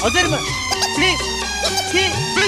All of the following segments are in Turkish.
Hazır mı? Please. Please.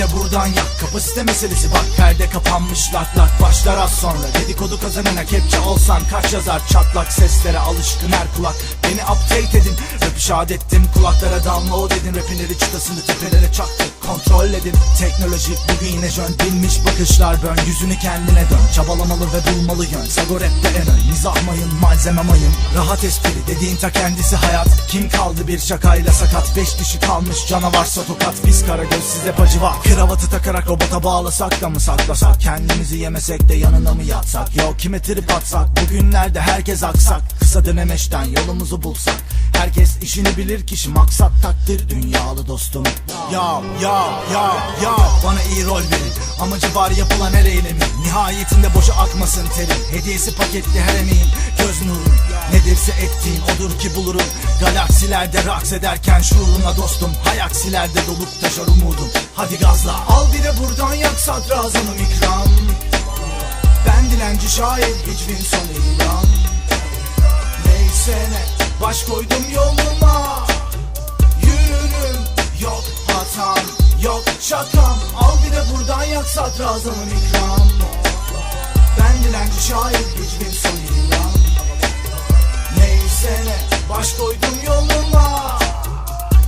De buradan yak. Kapasite meselesi bak perde kapanmış lak lak başlar az sonra. Dedikodu kazanana kepçe olsan kaç yazar? Çatlak seslere alışkın her kulak. Beni update edin rap işaret ettim. Kulaklara download edin Rapinleri çıtasını tepelere çaktık kontrol edin Teknoloji bugün yine jön. Bilmiş bakışlar bön Yüzünü kendine dön. Çabalamalı ve bulmalı yön. Sago rapte en ön. Mizah mayın malzeme mayın. Rahat espri dediğin ta kendisi hayat. Kim kaldı bir şakayla sakat? Beş dişi kalmış canavarsa tokat Biz kara göz size pacı var Kravatı takarak robota bağlasak da mı saklasak? Kendimizi yemesek de yanına mı yatsak? Yo kime trip atsak? Bugünlerde herkes aksak. Kısa dönemeçten yolumuzu bulsak. Herkes işini bilir kişi maksat takdir. Dünyalı dostum. Ya ya ya ya Bana iyi rol verin Amacı var yapılan her eylemin Nihayetinde boşa akmasın terim. Hediyesi paketli her emeğin Göz nurun Nedirse ettiğin odur ki bulurum. Galaksilerde raks ederken şuuruna dostum. Hayaksilerde dolup taşar umudum. Hadi gazla. Al bir de buradan yak sadrazamım ikram. Ben dilenci şair hicvin son ilan. Neyse ne Baş koydum yoluma. Yürürüm Yok hatam Yok bir yak sadrazamın ikram Ben dilenci şair hicvin son ilan Neyse ne Baş koydum yoluma.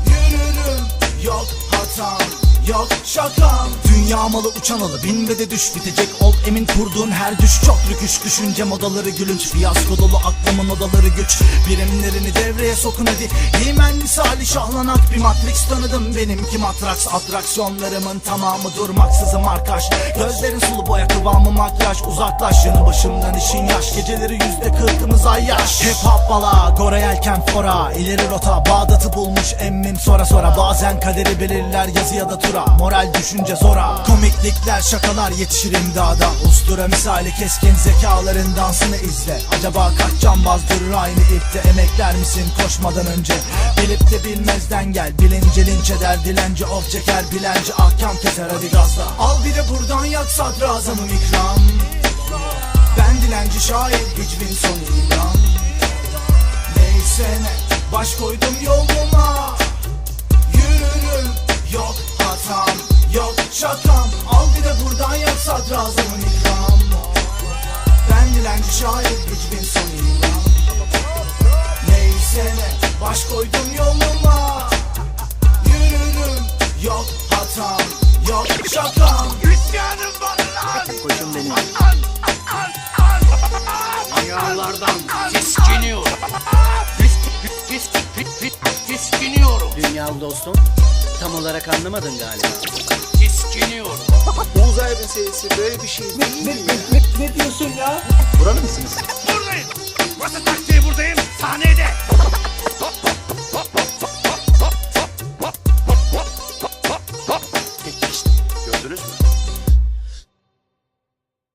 Yürürüm Yok hatam Yok şakam Dünya malı uçan alı. Bin ve de düş bitecek. Ol emin kurduğun her düş. Çok rüküş düşünce modaları gülünç. Fiyasko dolu aklımın odaları güç. Birimlerini devreye sokun hadi. Yemen misali şahlanak bir matrix tanıdım. Benimki matraks atraksiyonlarımın tamamı durmaksızım arkaş gözlerin sulu boya kıvamı makyaj. Uzaklaş yanı başımdan işin yaş. Geceleri yüzde kırkımız ay yaş hep hop bala gora yelken fora. İleri rota Bağdat'ı bulmuş emmim. Sonra sonra bazen kaderi belirler. Yazı ya da tura moral düşünce zora. Komiklikler şakalar yetişir imdada. Ustura misali keskin zekaların dansını izle. Acaba kaç cambaz durur aynı ipte? Emekler misin koşmadan önce? Bilip de bilmezden gel. Bilince linç eder dilenci of çeker bilenci ahkam keser. Hadi gazla. Al bir de buradan yak sadrazamım ikram. Ben dilenci şair hicvin son ilan Neyse ne Baş koydum yoluma. Yürürüm Yok hatam Yok şakam Al bir de buradan yak sadrazamın ikram Ben dilenci şair hicvin son ilan Neyse ne Baş koydum yoluma Yürürüm Yok hatam Yok şakam İsyanım var lan. Koçum benim. An, an, an, an. Dünyalardan tiskiniyorum. Tis, tis, tis, tiskiniyorum. Dünyalı dostum. Tam olarak anlamadın galiba. Tiskiniyorum. Uzay meselesi böyle bir şey değil mi? Ne diyorsun ya? Buralı mısınız? Buradayım. Burası taksiye buradayım. Sahnede.